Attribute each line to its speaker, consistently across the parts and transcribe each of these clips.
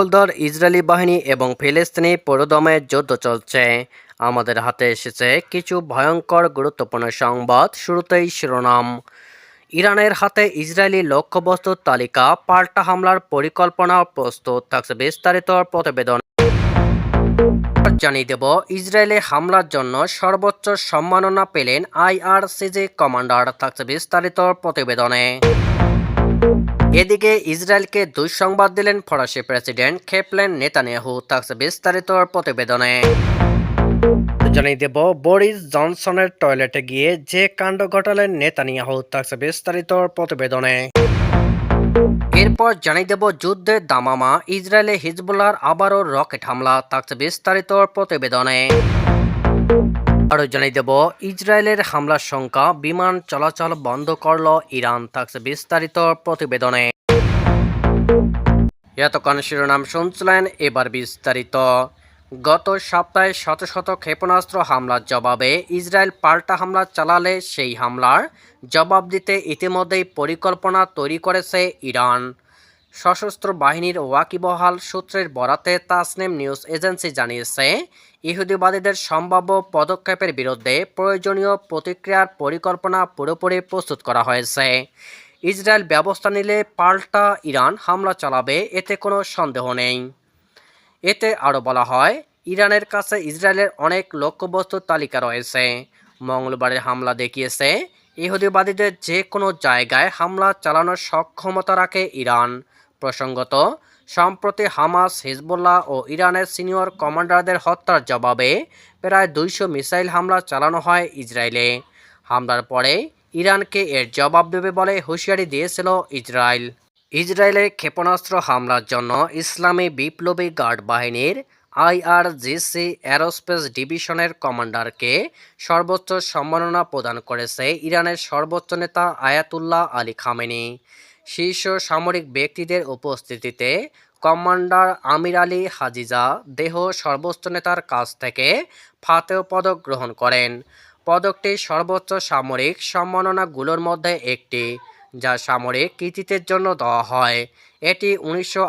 Speaker 1: দখলদার ইসরায়েলি বাহিনী এবং ফিলিস্তিনি পরদমে যুদ্ধ চলছে আমাদের হাতে এসেছে কিছু ভয়ঙ্কর গুরুত্বপূর্ণ সংবাদ শুরুতেই শিরোনাম ইরানের হাতে ইসরায়েলি লক্ষ্যবস্তুর তালিকা পাল্টা হামলার পরিকল্পনা প্রস্তুত থাকছে বিস্তারিত প্রতিবেদন জানিয়ে দেব ইসরায়েলে হামলার জন্য সর্বোচ্চ সম্মাননা পেলেন আইআরসিজি কমান্ডার থাকছে বিস্তারিত প্রতিবেদনে এদিকে ইসরায়েলকে দুঃসংবাদ দিলেন ফরাসি প্রেসিডেন্ট খেপলেন নেতানিয়াহু তাকে বিস্তারিত প্রতিবেদনে জানিয়ে দেব বরিস জনসনের টয়লেটে গিয়ে যে কাণ্ড ঘটালেন নেতানিয়াহু তাকে বিস্তারিত প্রতিবেদনে এরপর জানিয়ে দেব যুদ্ধের দামামা ইসরায়েলে হিজবুলার আবারও রকেট হামলা তাকে বিস্তারিত প্রতিবেদনে আরও জানিয়ে দেব ইসরায়েলের হামলার সংখ্যা বিমান চলাচল বন্ধ করল ইরান থাকছে বিস্তারিত প্রতিবেদনে এতক্ষণ শিরোনাম শুনছিলেন এবার বিস্তারিত গত সপ্তাহে শত শত ক্ষেপণাস্ত্র হামলার জবাবে ইসরায়েল পাল্টা হামলা চালালে সেই হামলার জবাব দিতে ইতিমধ্যেই পরিকল্পনা তৈরি করেছে ইরান সশস্ত্র বাহিনীর ওয়াকিবহাল সূত্রের বরাতে তাসনেম নিউজ এজেন্সি জানিয়েছে ইহুদিবাদীদের সম্ভাব্য পদক্ষেপের বিরুদ্ধে প্রয়োজনীয় প্রতিক্রিয়ার পরিকল্পনা পুরোপুরি প্রস্তুত করা হয়েছে ইসরায়েল ব্যবস্থা নিলে পাল্টা ইরান হামলা চালাবে এতে কোনো সন্দেহ নেই এতে আরও বলা হয় ইরানের কাছে ইসরায়েলের অনেক লক্ষ্যবস্তুর তালিকা রয়েছে মঙ্গলবারের হামলা দেখিয়েছে ইহুদিবাদীদের যে কোনো জায়গায় হামলা চালানোর সক্ষমতা রাখে ইরান প্রসঙ্গত সম্প্রতি হামাস হিজবুল্লাহ ও ইরানের সিনিয়র কমান্ডারদের হত্যার জবাবে প্রায় দুইশো মিসাইল হামলা চালানো হয় ইসরায়েলে হামলার পরে ইরানকে এর জবাব দেবে বলে হুঁশিয়ারি দিয়েছিল ইসরায়েল ইসরায়েলের ক্ষেপণাস্ত্র হামলার জন্য ইসলামী বিপ্লবী গার্ড বাহিনীর আইআরজিসি অ্যারোস্পেস ডিভিশনের কমান্ডারকে সর্বোচ্চ সম্মাননা প্রদান করেছে ইরানের সর্বোচ্চ নেতা আয়াতুল্লাহ আলী খামেনি শীর্ষ সামরিক ব্যক্তিদের উপস্থিতিতে কমান্ডার আমির আলী হাজিজা দেহ সর্বোচ্চ নেতার কাছ থেকে ফাতেও পদক গ্রহণ করেন পদকটি সর্বোচ্চ সামরিক সম্মাননাগুলোর মধ্যে একটি যা সামরিক কৃতিত্বের জন্য দেওয়া হয় এটি উনিশশো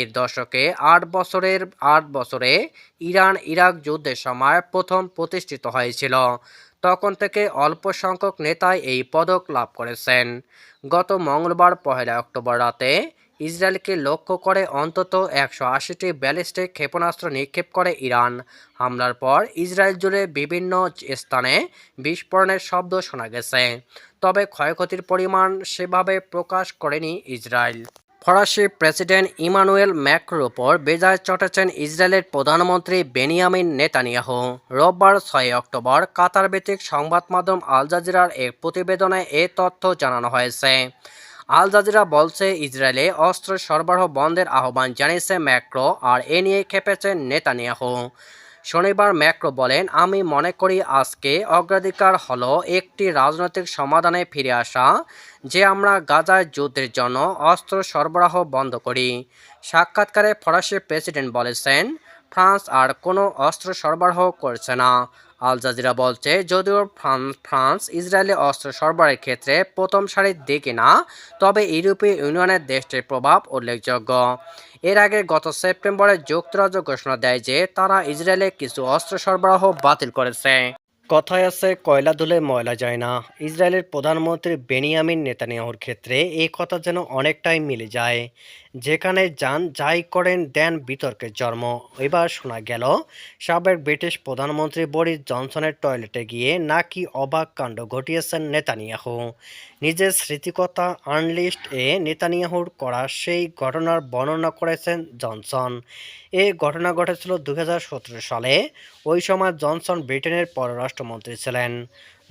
Speaker 1: এর দশকে আট বছরের আট বছরে ইরান ইরাক যুদ্ধের সময় প্রথম প্রতিষ্ঠিত হয়েছিল তখন থেকে অল্প সংখ্যক নেতাই এই পদক লাভ করেছেন গত মঙ্গলবার পহেলা অক্টোবর রাতে ইসরায়েলকে লক্ষ্য করে অন্তত একশো আশিটি ব্যালিস্টিক ক্ষেপণাস্ত্র নিক্ষেপ করে ইরান হামলার পর ইসরায়েল জুড়ে বিভিন্ন স্থানে বিস্ফোরণের শব্দ শোনা গেছে তবে ক্ষয়ক্ষতির পরিমাণ সেভাবে প্রকাশ করেনি ইসরায়েল ফরাসি প্রেসিডেন্ট ইমানুয়েল ম্যাক্রোর ওপর বেজায় চটেছেন ইসরায়েলের প্রধানমন্ত্রী বেনিয়ামিন নেতানিয়াহ রোববার ছয় অক্টোবর কাতার ভিত্তিক সংবাদ মাধ্যম আল জাজিরার এক প্রতিবেদনে এ তথ্য জানানো হয়েছে আল জাজিরা বলছে ইসরায়েলে অস্ত্র সরবরাহ বন্ধের আহ্বান জানিয়েছে ম্যাক্রো আর এ নিয়ে খেপেছেন নেতানিয়াহ শনিবার ম্যাক্রো বলেন আমি মনে করি আজকে অগ্রাধিকার হল একটি রাজনৈতিক সমাধানে ফিরে আসা যে আমরা গাজার যুদ্ধের জন্য অস্ত্র সরবরাহ বন্ধ করি সাক্ষাৎকারে ফরাসি প্রেসিডেন্ট বলেছেন ফ্রান্স আর কোনো অস্ত্র সরবরাহ করছে না আল জাজিরা বলছে যদিও ফ্রান্স ইসরায়েলি অস্ত্র সরবরাহের ক্ষেত্রে প্রথম সারির দিকে না তবে ইউরোপীয় ইউনিয়নের দেশটির প্রভাব উল্লেখযোগ্য এর আগে গত সেপ্টেম্বরে যুক্তরাজ্য ঘোষণা দেয় যে তারা ইসরায়েলে কিছু অস্ত্র সরবরাহ বাতিল করেছে কথায় আছে কয়লা ধুলে ময়লা যায় না ইসরায়েলের প্রধানমন্ত্রী বেনিয়ামিন নেতানিয়াহুর ক্ষেত্রে এই কথা যেন অনেকটাই মিলে যায় যেখানে যান যাই করেন দেন বিতর্কের জন্ম এবার শোনা গেল সাবেক ব্রিটিশ প্রধানমন্ত্রী বরিস জনসনের টয়লেটে গিয়ে নাকি অবাক কাণ্ড ঘটিয়েছেন নেতানিয়াহু নিজের স্মৃতিকথা আনলিস্ট এ নেতানিয়াহুর করা সেই ঘটনার বর্ণনা করেছেন জনসন এই ঘটনা ঘটেছিল দু সালে ওই সময় জনসন ব্রিটেনের পররাষ্ট্রমন্ত্রী ছিলেন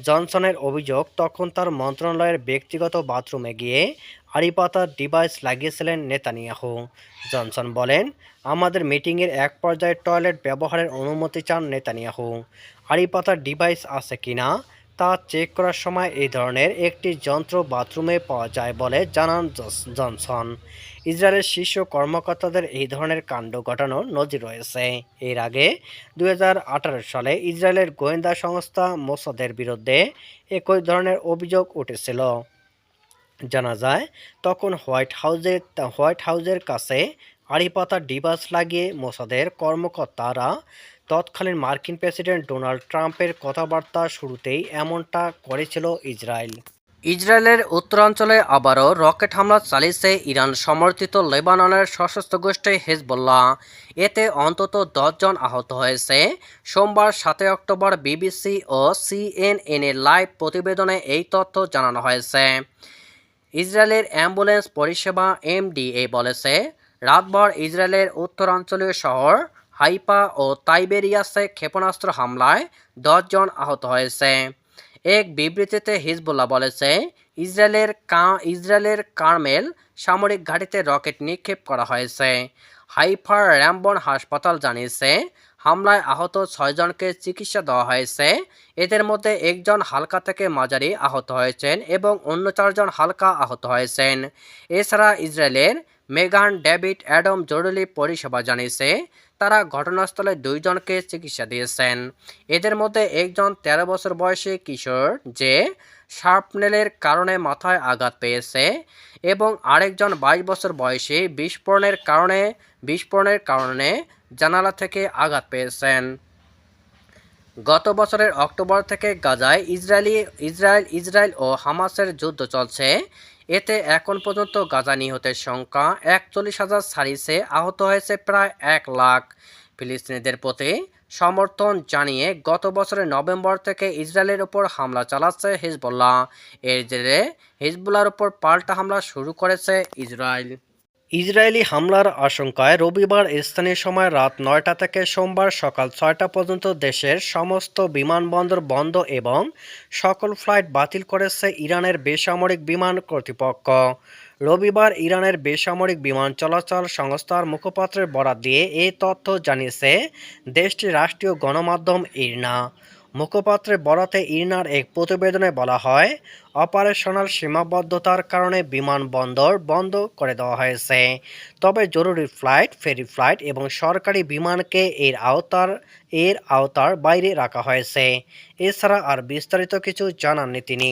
Speaker 1: জনসনের অভিযোগ তখন তার মন্ত্রণালয়ের ব্যক্তিগত বাথরুমে গিয়ে আড়িপাতার ডিভাইস লাগিয়েছিলেন নেতানিয়াহু জনসন বলেন আমাদের মিটিংয়ের এক পর্যায়ে টয়লেট ব্যবহারের অনুমতি চান নেতানিয়াহু আড়িপাতার ডিভাইস আছে কিনা তা চেক করার সময় এই ধরনের একটি যন্ত্র বাথরুমে পাওয়া যায় বলে জানান জনসন ইসরায়েলের শীর্ষ কর্মকর্তাদের এই ধরনের কাণ্ড ঘটানোর নজির রয়েছে এর আগে দু সালে ইসরায়েলের গোয়েন্দা সংস্থা মোসাদের বিরুদ্ধে একই ধরনের অভিযোগ উঠেছিল জানা যায় তখন হোয়াইট হাউজে হোয়াইট হাউসের কাছে আড়িপাতা ডিভাস লাগিয়ে মোসাদের কর্মকর্তারা তৎকালীন মার্কিন প্রেসিডেন্ট ডোনাল্ড ট্রাম্পের কথাবার্তা শুরুতেই এমনটা করেছিল ইসরায়েল ইসরায়েলের উত্তরাঞ্চলে আবারও রকেট হামলা চালিয়েছে ইরান সমর্থিত লেবাননের সশস্ত্র গোষ্ঠী হেজবুল্লাহ এতে অন্তত দশজন আহত হয়েছে সোমবার সাতই অক্টোবর বিবিসি ও এর লাইভ প্রতিবেদনে এই তথ্য জানানো হয়েছে ইসরায়েলের অ্যাম্বুলেন্স পরিষেবা এমডিএ বলেছে রাতভর ইসরায়েলের উত্তরাঞ্চলীয় শহর হাইপা ও তাইবেরিয়াসে ক্ষেপণাস্ত্র হামলায় দশজন আহত হয়েছে এক বিবৃতিতে হিজবুল্লাহ বলেছে ইসরায়েলের কা ইসরায়েলের কার্মেল সামরিক ঘাঁটিতে রকেট নিক্ষেপ করা হয়েছে হাইফার র্যাম্বন হাসপাতাল জানিয়েছে হামলায় আহত ছয়জনকে চিকিৎসা দেওয়া হয়েছে এদের মধ্যে একজন হালকা থেকে মাঝারি আহত হয়েছেন এবং অন্য চারজন হালকা আহত হয়েছেন এছাড়া ইসরায়েলের মেগান ডেভিড অ্যাডম জরুরি পরিষেবা জানিয়েছে তারা ঘটনাস্থলে দুইজনকে চিকিৎসা দিয়েছেন এদের মধ্যে একজন ১৩ বছর বয়সী কিশোর যে শার্পনেলের কারণে মাথায় আঘাত পেয়েছে এবং আরেকজন ২২ বছর বয়সী বিস্ফোরণের কারণে বিস্ফোরণের কারণে জানালা থেকে আঘাত পেয়েছেন গত বছরের অক্টোবর থেকে গাজায় ইসরায়েলি ইসরায়েল ইসরায়েল ও হামাসের যুদ্ধ চলছে এতে এখন পর্যন্ত গাজা নিহতের সংখ্যা একচল্লিশ হাজার সারিসে আহত হয়েছে প্রায় এক লাখ ফিলিস্তিনিদের প্রতি সমর্থন জানিয়ে গত বছরের নভেম্বর থেকে ইসরায়েলের ওপর হামলা চালাচ্ছে হিজবুল্লাহ এর জেরে হিজবুল্লার ওপর পাল্টা হামলা শুরু করেছে ইসরায়েল ইসরায়েলি হামলার আশঙ্কায় রবিবার স্থানীয় সময় রাত নয়টা থেকে সোমবার সকাল ছয়টা পর্যন্ত দেশের সমস্ত বিমানবন্দর বন্ধ এবং সকল ফ্লাইট বাতিল করেছে ইরানের বেসামরিক বিমান কর্তৃপক্ষ রবিবার ইরানের বেসামরিক বিমান চলাচল সংস্থার মুখপাত্রের বরাত দিয়ে এ তথ্য জানিয়েছে দেশটির রাষ্ট্রীয় গণমাধ্যম ইরনা মুখপাত্রে বরাতে ইরনার এক প্রতিবেদনে বলা হয় অপারেশনাল সীমাবদ্ধতার কারণে বিমানবন্দর বন্ধ করে দেওয়া হয়েছে তবে জরুরি ফ্লাইট ফেরি ফ্লাইট এবং সরকারি বিমানকে এর আওতার এর আওতার বাইরে রাখা হয়েছে এছাড়া আর বিস্তারিত কিছু জানাননি তিনি